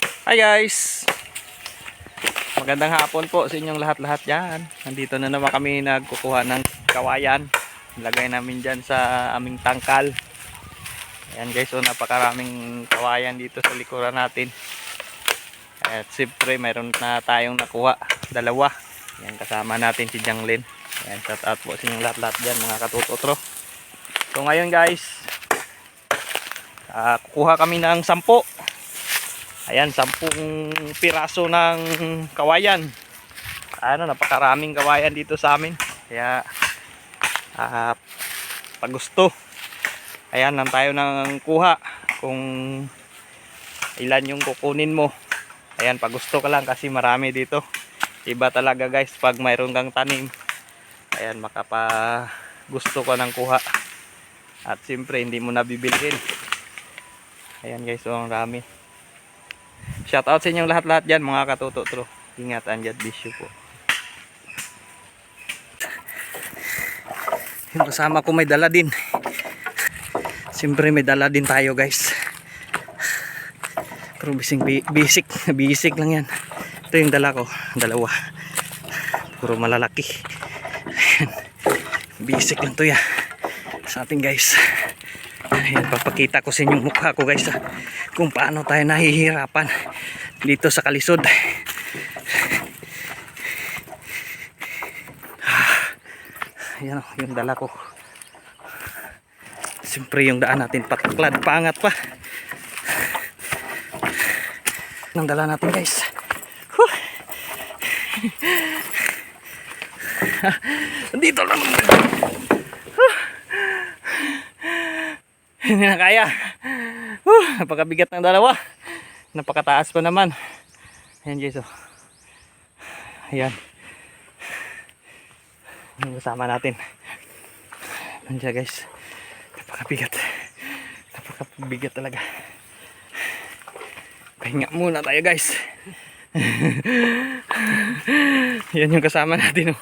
Hi guys! Magandang hapon po sa inyong lahat-lahat dyan. Nandito na naman kami nagkukuha ng kawayan. Ilagay namin dyan sa aming tangkal. Ayan guys, so napakaraming kawayan dito sa likuran natin. At siyempre, mayroon na tayong nakuha. Dalawa. Ayan, kasama natin si Janglin. Ayan, shout out po sa inyong lahat-lahat dyan mga katutotro. So ngayon guys, ah, kukuha kami ng sampo. Ayan, sampung piraso ng kawayan. Ano, napakaraming kawayan dito sa amin. Kaya, ah, pag gusto, ayan lang tayo ng kuha. Kung ilan yung kukunin mo. Ayan, pag gusto ka lang kasi marami dito. Iba talaga guys, pag mayroon kang tanim. Ayan, makapa gusto ko ng kuha. At siyempre, hindi mo nabibilhin. Ayan guys, so ang dami. Shout out sa inyong lahat-lahat dyan mga katututro. Ingatan dyan, bisyo po. Yung kasama ko may dala din. Siyempre may dala din tayo guys. Pero bising, bi- basic, basic lang yan. Ito yung dala ko, dalawa. Puro malalaki. Ayan. Basic lang to ya. Sa atin guys. Ayan, papakita ko sa inyong mukha ko guys ah, kung paano tayo nahihirapan dito sa kalisod. Ah, Ayan oh, yung dala ko. Siyempre yung daan natin pataklad, pangat pa. Nang dala natin guys. Huh. Dito lang. Hindi na kaya. Uh, napakabigat ng dalawa. Napakataas pa naman. Ayan guys oh. Ayan. Kasama natin. Nandiyan guys. Napakabigat. Napakabigat talaga. Pahinga muna tayo guys. Yan yung kasama natin oh.